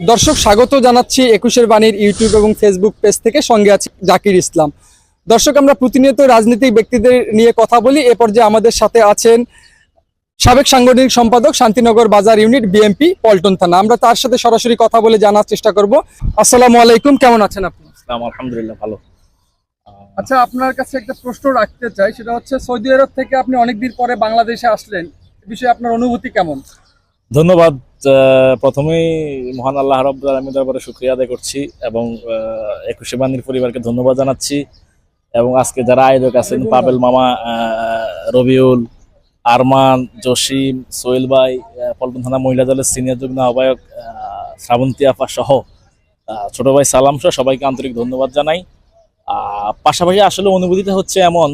দর্শক স্বাগত জানাচ্ছি একুশের বাণীর ইউটিউব এবং ফেসবুক পেজ থেকে সঙ্গে আছি জাকির ইসলাম। দর্শক আমরা প্রতিনিয়ত রাজনৈতিক ব্যক্তিদের নিয়ে কথা বলি। এ পর্যায়ে আমাদের সাথে আছেন সাবেক সাংগঠনিক সম্পাদক শান্তিনগর বাজার ইউনিট বিএমপি পল্টন থানা। আমরা তার সাথে সরাসরি কথা বলে জানার চেষ্টা করব। আসসালামু আলাইকুম কেমন আছেন আপনি? আলহামদুলিল্লাহ ভালো। আচ্ছা আপনার কাছে একটা প্রশ্ন রাখতে চাই সেটা হচ্ছে সৌদি আরব থেকে আপনি অনেকদিন পরে বাংলাদেশে আসলেন এ বিষয়ে আপনার অনুভূতি কেমন? ধন্যবাদ প্রথমেই মহান আল্লাহ রব আলমী দরবারে শুক্রিয়া আদায় করছি এবং একুশে বান্দির পরিবারকে ধন্যবাদ জানাচ্ছি এবং আজকে যারা আয়োজক আছেন পাবেল মামা রবিউল আরমান জসিম সোহেল ভাই পল্টন থানা মহিলা দলের সিনিয়র যুগ্ম আহ্বায়ক আহ, শ্রাবন্তী আফা সহ ছোট ভাই সালাম সহ সবাইকে আন্তরিক ধন্যবাদ জানাই। পাশাপাশি আসলে অনুভূতিটা হচ্ছে এমন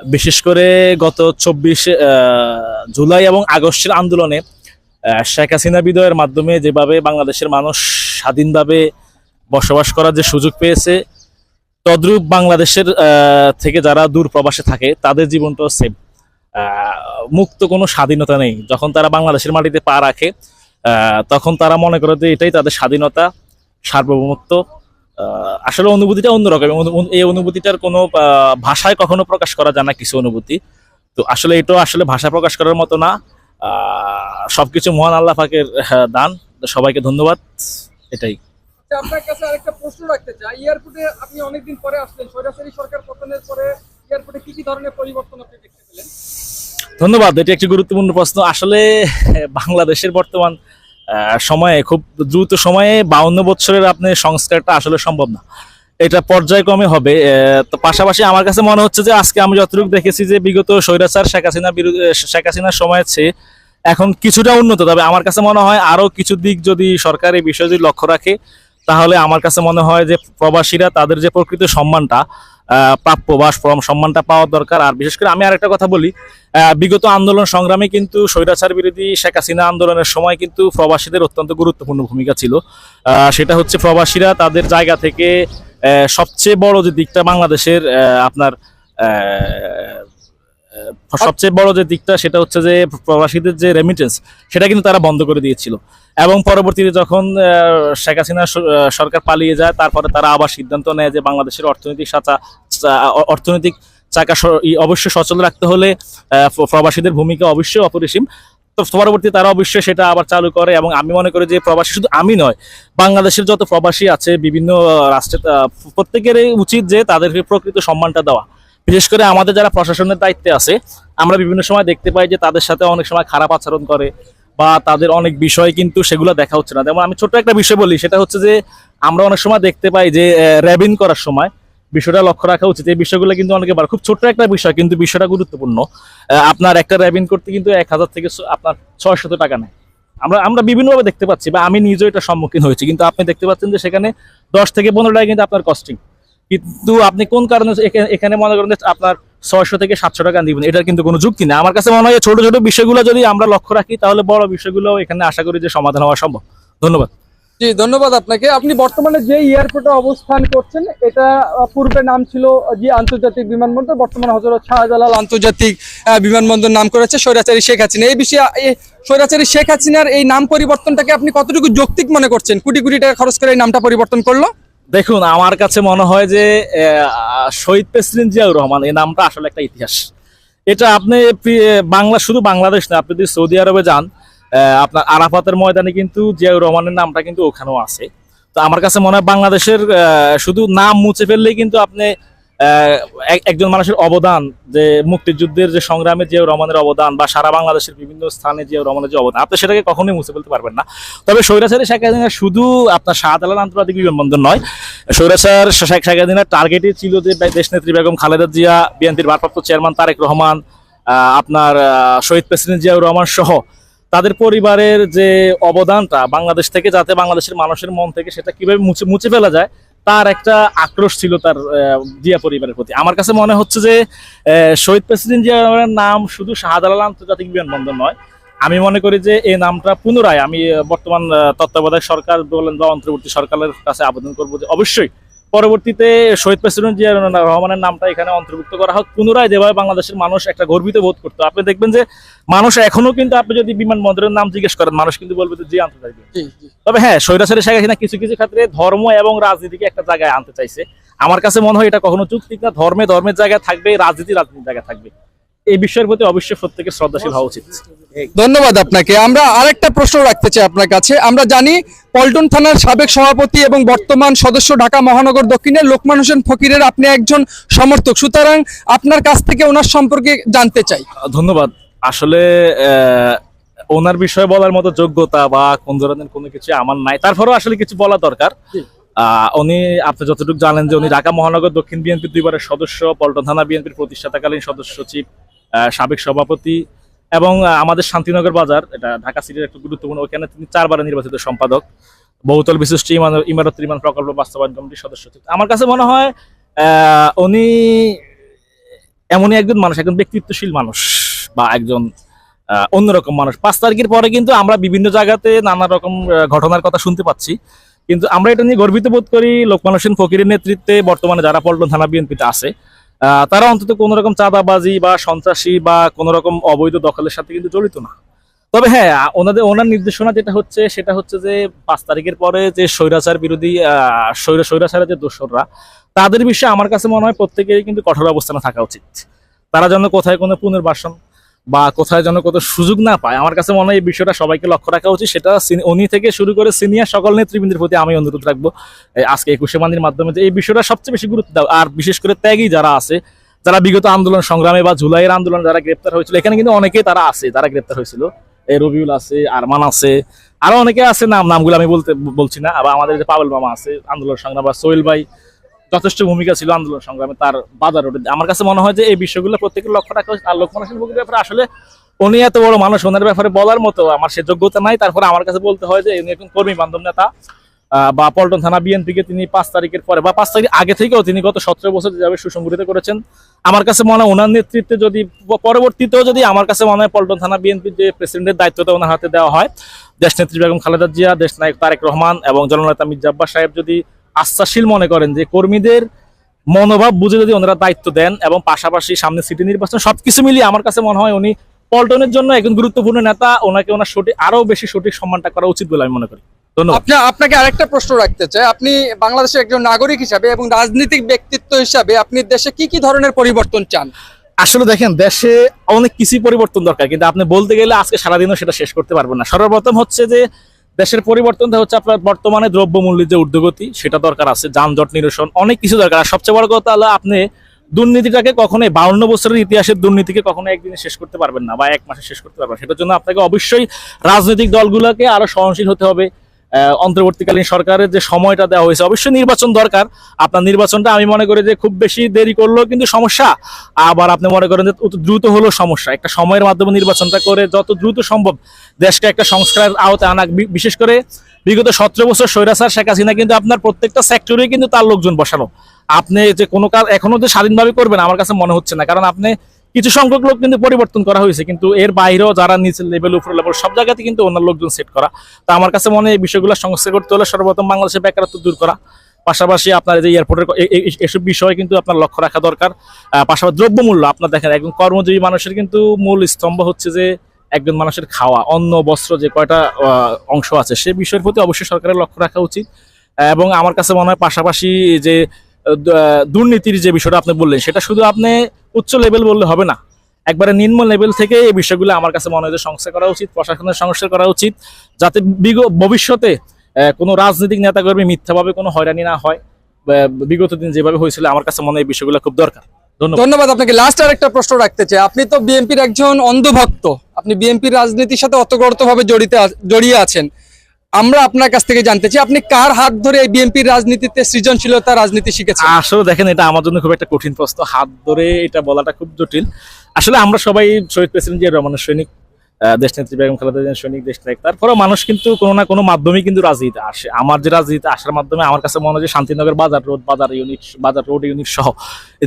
বিশেষ করে গত চব্বিশে জুলাই এবং আগস্টের আন্দোলনে শেখ হাসিনা বিদয়ের মাধ্যমে যেভাবে বাংলাদেশের মানুষ স্বাধীনভাবে বসবাস করার যে সুযোগ পেয়েছে, তদ্রূপ বাংলাদেশের থেকে যারা দূর প্রবাসে থাকে, তাদের জীবনটাও সেম মুক্ত কোনো স্বাধীনতা নেই। যখন তারা বাংলাদেশের মাটিতে পা রাখে তখন তারা মনে করে যে এটাই তাদের স্বাধীনতা, সার্বভৌমত্ব। আসলে অনুভূতিটা অন্যরকম। এই অনুভূতিটার কোনো ভাষায় কখনো প্রকাশ করা যায় না কিছু অনুভূতি। তো আসলে এটাও আসলে ভাষা প্রকাশ করার মতো না। সবকিছু মহান আল্লাহ পাকের দান। সবাইকে ধন্যবাদ। এটাই। আচ্ছা, আপনার কাছে আরেকটা প্রশ্ন রাখতে চাই। এয়ারপোর্টে আপনি অনেকদিন পরে আসলেন। সরাসরি সরকার পতনের পরে এয়ারপোর্টে কি কি ধরনের পরিবর্তন আপনি দেখতে পেলেন? ধন্যবাদ এটি একটি গুরুত্বপূর্ণ প্রশ্ন। আসলে বাংলাদেশের বর্তমান সময়ে খুব দ্রুত সময়ে বাউন্ন বছরের আপনি সংস্কারটা আসলে সম্ভব না। এটা পর্যায়ক্রমে হবে। তো পাশাপাশি আমার কাছে মনে হচ্ছে যে আজকে আমি যতটুকু দেখেছি যে বিগত স্বৈরাচার শেখ হাসিনা বিরুদ্ধে, শেখ হাসিনার সময়ের চেয়ে এখন কিছুটা উন্নত। তবে আমার কাছে মনে হয় আরও কিছু দিক যদি সরকার এই বিষয়ে যদি লক্ষ্য রাখে, তাহলে আমার কাছে মনে হয় যে প্রবাসীরা তাদের যে প্রকৃত সম্মানটা প্রাপ্য বা সম্মানটা পাওয়ার দরকার। আর বিশেষ করে আমি আরেকটা কথা বলি বিগত আন্দোলন সংগ্রামে কিন্তু স্বৈরাচার বিরোধী শেখ হাসিনা আন্দোলনের সময় কিন্তু প্রবাসীদের অত্যন্ত গুরুত্বপূর্ণ ভূমিকা ছিল। সেটা হচ্ছে প্রবাসীরা তাদের জায়গা থেকে সবচেয়ে বড় যে দিকটা বাংলাদেশের আপনার সবচেয়ে বড় যে দিকটা সেটা হচ্ছে যে প্রবাসীদের যে রেমিটেন্স সেটা কিন্তু তারা বন্ধ করে দিয়েছিল। এবং পরবর্তীতে যখন শেখ হাসিনা সরকার পালিয়ে যায়, তারপরে তারা আবার সিদ্ধান্ত নেয় যে বাংলাদেশের অর্থনৈতিক সাচা অর্থনৈতিক চাকা অবশ্যই সচল রাখতে হলে প্রবাসীদের ভূমিকা অবশ্যই অপরিসীম। তো পরবর্তী তারা অবশ্যই সেটা আবার চালু করে এবং আমি মনে করি যে প্রবাসী শুধু আমি নয়, বাংলাদেশের যত প্রবাসী আছে, বিভিন্ন রাষ্ট্রের প্রত্যেকেরই উচিত যে তাদেরকে প্রকৃত সম্মানটা দেওয়া। বিশেষ করে আমাদের যারা প্রশাসনের দায়িত্বে আছে, আমরা বিভিন্ন সময় দেখতে পাই যে তাদের সাথে অনেক সময় খারাপ আচরণ করে বা তাদের অনেক বিষয় কিন্তু সেগুলো দেখা হচ্ছে না। যেমন আমি ছোট্ট একটা বিষয় বলি, সেটা হচ্ছে যে আমরা অনেক সময় দেখতে পাই যে র্যাবিন করার সময় বিষয়টা লক্ষ্য রাখা উচিত। এই বিষয়গুলো কিন্তু অনেকে বার খুব ছোট্ট একটা বিষয়, কিন্তু বিষয়টা গুরুত্বপূর্ণ। আপনার একটা র্যাবিন করতে কিন্তু এক হাজার থেকে আপনার ছয়শত টাকা নেয়। আমরা আমরা বিভিন্নভাবে দেখতে পাচ্ছি বা আমি নিজেও এটা সম্মুখীন হয়েছি, কিন্তু আপনি দেখতে পাচ্ছেন যে সেখানে দশ থেকে পনেরো টাকা কিন্তু আপনার কস্টিং কিন্তু আপনি কোন কারণে এখানে- মনে করেন আপনার ছয়শো থেকে সাতশো টাকা দিবেন, এটার কিন্তু কোনো যুক্তি নেই। আমার কাছে মনে হয় ছোট ছোট বিষয়গুলো যদি আমরা লক্ষ্য রাখি, তাহলে বড় বিষয়গুলো এখানে আশা করি যে সমাধান হওয়া সম্ভব। ধন্যবাদ। জি, ধন্যবাদ আপনাকে। আপনি বর্তমানে যে এয়ারপোর্টে অবস্থান করছেন, এটা পূর্বে নাম ছিল যে আন্তর্জাতিক বিমানবন্দর, বর্তমানে হজরত শাহজালাল আন্তর্জাতিক বিমানবন্দর নাম করেছে স্বৈরাচারী শেখ হাসিনা। এই বিষয়ে স্বৈরাচারী শেখ হাসিনার এই নাম পরিবর্তনটাকে আপনি কতটুকু যৌক্তিক মনে করছেন? কোটি কোটি টাকা খরচ করে এই নামটা পরিবর্তন করল? দেখুন, আমার কাছে মনে হয় যে শহীদ প্রেসিডেন্ট জিয়াউর রহমান এই নামটা আসলে একটা ইতিহাস। এটা আপনি বাংলা, শুধু বাংলাদেশ না, আপনি যদি সৌদি আরবে যান আপনার আরাফাতের ময়দানে কিন্তু জিয়াউর রহমানের নামটা কিন্তু ওখানেও আছে। তো আমার কাছে মনে হয় বাংলাদেশের শুধু নাম মুছে ফেললেই কিন্তু আপনি এক- একজন মানুষের অবদান, যে মুক্তিযুদ্ধের যে সংগ্রামে জিয়াউর রহমানের অবদান বা সারা বাংলাদেশের বিভিন্ন স্থানে জিয়াউর রহমানের যে অবদান, আপনি সেটাকে কখনোই মুছে ফেলতে পারবেন না। তবে স্বৈরাচারী শেখ হাসিনা শুধু আপনার শাহজালাল আন্তর্জাতিক বিমানবন্দর নয়, স্বৈরাচার শেখ শেখ হাসিনার টার্গেটই ছিল যে দেশনেত্রী বেগম খালেদা জিয়া, বিএনপির ভারপ্রাপ্ত চেয়ারম্যান তারেক রহমান আপনার শহীদ প্রেসিডেন্ট জিয়াউর রহমান সহ তাদের পরিবারের যে অবদানটা বাংলাদেশ থেকে, যাতে বাংলাদেশের মানুষের মন থেকে সেটা কীভাবে মুছে মুছে ফেলা যায়, তার একটা আক্রোশ ছিল তার জিয়া পরিবারের প্রতি। আমার কাছে মনে হচ্ছে যে শহীদ প্রেসিডেন্ট জিয়া রহমানের নাম শুধু শাহজালাল আন্তর্জাতিক বিমানবন্দর নয়, আমি মনে করি যে এই নামটা পুনরায় আমি বর্তমান তত্ত্বাবধায়ক সরকার বলেন বা অন্তর্বর্তী সরকারের কাছে আবেদন করব যে অবশ্যই পরবর্তীতে শহীদ প্রেসিডেন্ট জিয়া রহমানের নামটা এখানে অন্তর্ভুক্ত করা হোক। পুনরায় যেভাবে বাংলাদেশের মানুষ একটা গর্বিত বোধ করতো। আপনি দেখবেন যে মানুষ এখনও কিন্তু আপনি যদি বিমানবন্দরের নাম জিজ্ঞেস করেন মানুষ কিন্তু বলবে যে জি আন্তর্জাতিক জি জি। তবে হ্যাঁ স্বৈরাচারী শেখ হাসিনা কিছু কিছু ক্ষেত্রে ধর্ম এবং রাজনীতিকে একটা জায়গায় আনতে চাইছে। আমার কাছে মনে হয় এটা কখনো যুক্তিক না। ধর্মে ধর্মের জায়গায় থাকবে রাজনীতি রাজনীতির জায়গায় থাকবে। এই বিষয়ের প্রতি অবশ্যই প্রত্যেকের শ্রদ্ধাশীল হওয়া উচিত। ধন্যবাদ আপনাকে। আমরা আরেকটা প্রশ্ন রাখতে চাই আপনার কাছে। আমরা জানি পল্টন থানার সাবেক সভাপতি এবং বর্তমান সদস্য ঢাকা মহানগর দক্ষিণের লোকমান হোসেন ফকিরের আপনি একজন সমর্থক। সুতরাং আপনার কাছ থেকে ওনার সম্পর্কে জানতে চাই। ধন্যবাদ। আসলে ওনার বিষয়ে বলার মতো যোগ্যতা বা কোন ধরনের কোনো কিছু আমার নাই। তারপরেও আসলে কিছু বলা দরকার। উনি আপনি যতটুকু জানেন যে উনি ঢাকা মহানগর দক্ষিণ বিএনপির দুইবারের সদস্য পল্টন থানা বিএনপির প্রতিষ্ঠাতাকালীন সদস্য সচিব আহ, সাবেক সভাপতি এবং আমাদের শান্তিনগর বাজার, এটা ঢাকা সিটির একটু গুরুত্বপূর্ণ ওখানে তিনি চারবারের নির্বাচিত সম্পাদক। বহুতল বিশিষ্ট ইমান- ইমারত নির্মাণ প্রকল্প বাস্তবায়ন কমিটির সদস্য। আমার কাছে মনে হয় উনি এমনই একজন মানুষ, একজন ব্যক্তিত্বশীল মানুষ বা একজন অন্যরকম মানুষ। পাঁচ তারিখের পরে কিন্তু আমরা বিভিন্ন জায়গাতে নানা রকম ঘটনার কথা শুনতে পাচ্ছি। কিন্তু আমরা এটা নিয়ে গর্বিত বোধ করি, লোকমান হোসেন ফকিরের নেতৃত্বে বর্তমানে যারা পল্টন থানা বিএনপিতে আছে তারা অন্তত কোনো রকম চাঁদাবাজি বা সন্ত্রাসী বা কোনো রকম অবৈধ দখলের সাথে কিন্তু জড়িত না। তবে হ্যাঁ ওনাদের, ওনার নির্দেশনা যেটা হচ্ছে, সেটা হচ্ছে যে পাঁচ তারিখের পরে যে স্বৈরাচার বিরোধী স্বৈর, স্বৈরাচারের যে দোসররা, তাদের বিষয়ে আমার কাছে মনে হয় প্রত্যেকেরই কিন্তু কঠোর অবস্থানে থাকা উচিত। তারা যেন কোথায় কোনো পুনর্বাসন বা কোথায় যেন কত সুযোগ না পায়। আমার কাছে মনে হয় এই বিষয়টা সবাইকে লক্ষ্য রাখা উচিত। সেটা উনি থেকে শুরু করে সিনিয়র সকল নেতৃবৃন্দের প্রতি আমি অনুরোধ রাখব আজকে একুশে মান্দির মাধ্যমে এই বিষয়টা সবচেয়ে বেশি গুরুত্ব দাও আর বিশেষ করে ত্যাগী যারা আছে, যারা বিগত আন্দোলন সংগ্রামে বা জুলাইয়ের আন্দোলন যারা গ্রেপ্তার হয়েছিল, এখানে কিন্তু অনেকেই তারা আছে যারা গ্রেপ্তার হয়েছিল। রবিউল আছে, আরমান আছে, আরও অনেকে আছে নাম নামগুলো আমি বলতে বলছি না, আবার আমাদের যে পাবেল মামা আছে, আন্দোলন সংগ্রাম বা সোহেল ভাই যথেষ্ট ভূমিকা ছিল আন্দোলন সংগ্রামে তার বাজার রোডে। আমার কাছে মনে হয় যে এই বিষয়গুলো প্রত্যেকের লক্ষ্য রাখা আর ফকিরের ব্যাপারে আসলে উনি এত বড় মানুষ, ওনার ব্যাপারে বলার মতো আমার সে যোগ্যতা নাই। তারপরে আমার কাছে বলতে হয় যে উনি একজন কর্মী বান্ধব নেতা বা পল্টন থানা বিএনপিকে তিনি পাঁচ তারিখের পরে, বা পাঁচ তারিখ আগে থেকেও তিনি গত সতেরো বছর যেভাবে সুসংগঠিত করেছেন, আমার কাছে মনে হয় ওনার নেতৃত্বে যদি, পরবর্তীতেও যদি আমার কাছে মনে হয় পল্টন থানা বিএনপির যে প্রেসিডেন্টের দায়িত্বটা ওনার হাতে দেওয়া হয় দেশ নেত্রী বেগম খালেদা জিয়া দেশ নায়ক তারেক রহমান এবং জননেতা মির্জাব্বাস সাহেব যদি আশ্বাসীল মনে করেন যে কর্মীদের মনোভাব বুঝে যদি ওনারা দায়িত্ব দেন এবং পাশাপাশি সামনে সিটি নির্বাচন সবকিছু মিলিয়ে আমার কাছে মনে হয় উনি পল্টনের জন্য একজন গুরুত্বপূর্ণ নেতা ওনাকে ওনার সঠিক আরও বেশি সঠিক সম্মানটা করা উচিত বলে আমি মনে করি। আপনাকে আরেকটা প্রশ্ন রাখতে চাই। আপনি বাংলাদেশের একজন নাগরিক হিসাবে এবং রাজনৈতিক ব্যক্তিত্ব হিসাবে আপনি দেশে কি কি ধরনের পরিবর্তন চান? আসলে দেখেন দেশে অনেক কিছুই পরিবর্তন দরকার কিন্তু আপনি বলতে গেলে আজকে সারাদিনও সেটা শেষ করতে পারবেন না। সর্বপ্রথম হচ্ছে যে দেশের পরিবর্তনটা হচ্ছে আপনার বর্তমানে দ্রব্যমূল্যের যে ঊর্ধ্বগতি, সেটা দরকার আছে, যানজট নিরসন, অনেক কিছু দরকার। আর সবচেয়ে বড় কথা হলো, আপনি দুর্নীতিটাকে কখনোই বাউন্ন বছরের ইতিহাসের দুর্নীতিকে কখনো একদিনে শেষ করতে পারবেন না বা এক মাসে শেষ করতে পারবেন সেটার জন্য আপনাকে অবশ্যই রাজনৈতিক দলগুলোকে আরও সহনশীল হতে হবে। অন্তর্বর্তীকালীন সরকারের যে সময়টা দেওয়া হয়েছে, অবশ্যই নির্বাচন দরকার। আপনার নির্বাচনটা আমি মনে করি যে খুব বেশি দেরি করলেও কিন্তু সমস্যা। আবার আপনি মনে করেন যে দ্রুত হলেও সমস্যা। একটা সময়ের মাধ্যমে নির্বাচনটা করে যত দ্রুত সম্ভব দেশকে একটা সংস্কারের আওতায় আনা বিশেষ করে বিগত সতেরো বছর স্বৈরাচার শেখ হাসিনা কিন্তু আপনার প্রত্যেকটা সেক্টরে কিন্তু তার লোকজন বসানো। আপনি যে কোনো কাজ এখনও যে স্বাধীনভাবে করবেন, আমার কাছে মনে হচ্ছে না। কারণ আপনি কিছু সংখ্যক লোক কিন্তু পরিবর্তন করা হয়েছে, কিন্তু এর বাইরেও যারা নিচের লেভেল উপর লেভেল সব জায়গাতে কিন্তু অন্য লোকজন সেট করা। তা আমার কাছে মনে এই বিষয়গুলো সংস্কার করতে হলে সর্বপ্রথম বাংলাদেশের বেকারত্ব দূর করা। পাশাপাশি আপনার যে এয়ারপোর্টের এসব বিষয়ে কিন্তু আপনার লক্ষ্য রাখা দরকার। পাশাপাশি দ্রব্যমূল্য, আপনার দেখেন একজন কর্মজীবী মানুষের কিন্তু মূল স্তম্ভ হচ্ছে যে একজন মানুষের খাওয়া, অন্ন, বস্ত্র যে কয়টা অংশ আছে, সে বিষয়ের প্রতি অবশ্যই সরকারের লক্ষ্য রাখা উচিত। এবং আমার কাছে মনে হয় পাশাপাশি যে দুর্নীতির যে বিষয়টা আপনি বললেন, সেটা শুধু আপনি উচ্চ লেভেল বললে হবে না। একবারে নিম্ন লেভেল থেকে এই বিষয়গুলো আমার কাছে মনে হয় সংস্কার করা উচিত, প্রশাসনের সংস্কার করা উচিত, যাতে বিগ- ভবিষ্যতে কোনো রাজনৈতিক নেতাকর্মী মিথ্যাভাবে কোনো হয়রানি না হয়। বিগত দিন যেভাবে হয়েছিল, আমার কাছে মনে হয় এই বিষয়গুলো খুব দরকার। ধন্যবাদ। আপনাকে লাস্ট আর একটা প্রশ্ন রাখতে চাই। আপনি তো বিএনপির একজন অন্ধভক্ত। আপনি বিএনপির রাজনীতির সাথে অতগতভাবে জড়িত জড়িয়ে আছেন। আমরা আপনার কাছ থেকে জানতে চাই আপনি কার হাত ধরে এই বিএনপির রাজনীতিতে সৃজনশীলতা রাজনীতি শিখেছেন? আসলে দেখেন এটা আমার জন্য খুব একটা কঠিন প্রশ্ন। হাত ধরে এটা বলাটা খুব জটিল। আসলে আমরা সবাই শহীদ প্রেসিডেন্ট জিয়া রহমানের সৈনিক আহ, দেশনেত্রী বেগম খালেদা জিয়ার সৈনিক দেশ নায়ক। তারপরেও মানুষ কিন্তু কোনো না কোনো মাধ্যমে কিন্তু রাজনীতিতে আসে। আমার যে রাজনীতিতে আসার মাধ্যমে আমার কাছে মনে হয় শান্তিনগর বাজার রোড বাজার ইউনিট বাজার রোড ইউনিট সহ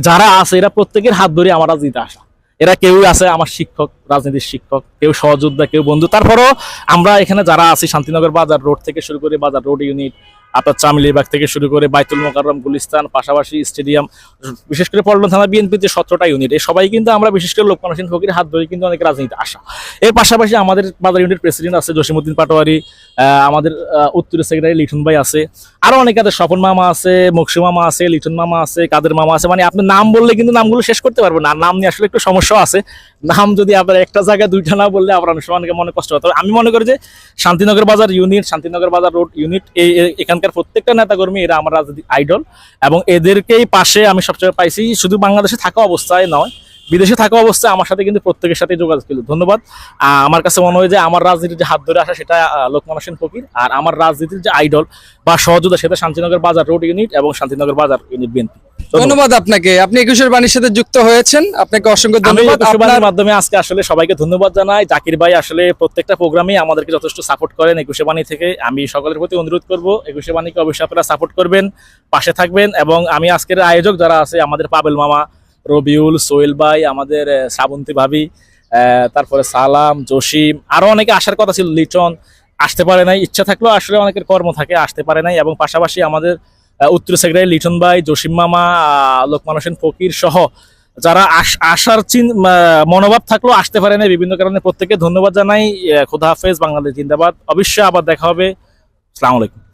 যারা আছে এরা প্রত্যেকের হাত ধরে আমার রাজনীতিতে আসা। এরা কেউ আছে আমার শিক্ষক, রাজনীতির শিক্ষক, কেউ সহযোদ্ধা, কেউ বন্ধু। তারপরও আমরা এখানে যারা আছি শান্তিনগর বাজার রোড থেকে শুরু করে বাজার রোড ইউনিট আপনার চামিলিবাগ থেকে শুরু করে বাইতুল মোকাররম, গুলিস্তান, পাশাপাশি স্টেডিয়াম, বিশেষ করে পল্টন থানা বিএনপির যে সতেরোটা ইউনিট। এই সবাই কিন্তু আমরা বিশেষ করে লোকমান হোসেন ফকির হাত ধরে কিন্তু অনেক রাজনীতি আসা। এর পাশাপাশি আমাদের বাজার ইউনিট প্রেসিডেন্ট আছে জসিমুদ্দিন পাটোয়ারি আমাদের উত্তরের সেক্রেটারি লিটন ভাই আছে। আরও অনেক আছে, স্বপন মামা আছে, মকসু মামা আছে লিঠুন মামা আছে, কাদের মামা আছে। মানে আপনি নাম বললে কিন্তু নামগুলো শেষ করতে পারবেন না। নাম নিয়ে আসলে একটু সমস্যা আছে। নাম যদি আপনার একটা জায়গায় দুইটা না বললে আবার অনেক সময় অনেকে মনে কষ্ট হয়। তবে আমি মনে করি যে শান্তিনগর বাজার ইউনিট, শান্তিনগর বাজার রোড ইউনিট, এই, এই- এখানকার প্রত্যেকটা নেতাকর্মী এরা আমার রাজনীতি আইডল এবং এদেরকেই পাশে আমি সবচেয়ে পাইছি। শুধু বাংলাদেশে থাকা অবস্থায় নয়, বিদেশে থাকা অবস্থায় আমার সাথে কিন্তু প্রত্যেকের সাথে যোগাযোগ ছিল। ধন্যবাদ। আমার কাছে মনে হয় যে আমার রাজনীতির যে হাত ধরে আসা সেটা লোকমান হোসেন ফকির। আর আমার রাজনীতির যে আইডল বা সহযোগিতা সেটা শান্তিনগর বাজার রোড ইউনিট এবং শান্তিনগর বাজার ইউনিট বিএনপি। ধন্যবাদ। আপনাকে। আপনি একুশের বাণীর সাথে যুক্ত হয়েছেন। আপনাকে অসংখ্য ধন্যবাদ। একুশে আপনার বাণীর মাধ্যমে আজকে আসলে সবাইকে ধন্যবাদ জানাই। জাকির ভাই আসলে প্রত্যেকটা প্রোগ্রামে আমাদেরকে যথেষ্ট সাপোর্ট করেন একুশে বাণী থেকে। আমি সকলের প্রতি অনুরোধ করব একুশে বাণীকে অবশ্যই আপনারা সাপোর্ট করবেন পাশে থাকবেন এবং আমি আজকের আয়োজক যারা আছে আমাদের পাবেল মামা রবিউল সোহেল ভাই আমাদের শ্রাবন্তী ভাবি তারপরে সালাম জসিম আরও অনেকে আসার কথা ছিল লিটন আসতে পারে নাই। ইচ্ছা থাকলেও আসলে অনেকের কর্ম থাকে আসতে পারে নাই। এবং পাশাপাশি আমাদের উত্তর সেক্রেটারি লিটন ভাই, জসিম মামা লোকমানসেন ফকির সহ যারা আস- আসার চিন মনোভাব থাকলেও আসতে পারে না বিভিন্ন কারণে। প্রত্যেককে ধন্যবাদ জানাই। খোদা হাফেজ, বাংলাদেশ জিন্দাবাদ। অবশ্যই আবার দেখা হবে। আসসালামু আলাইকুম।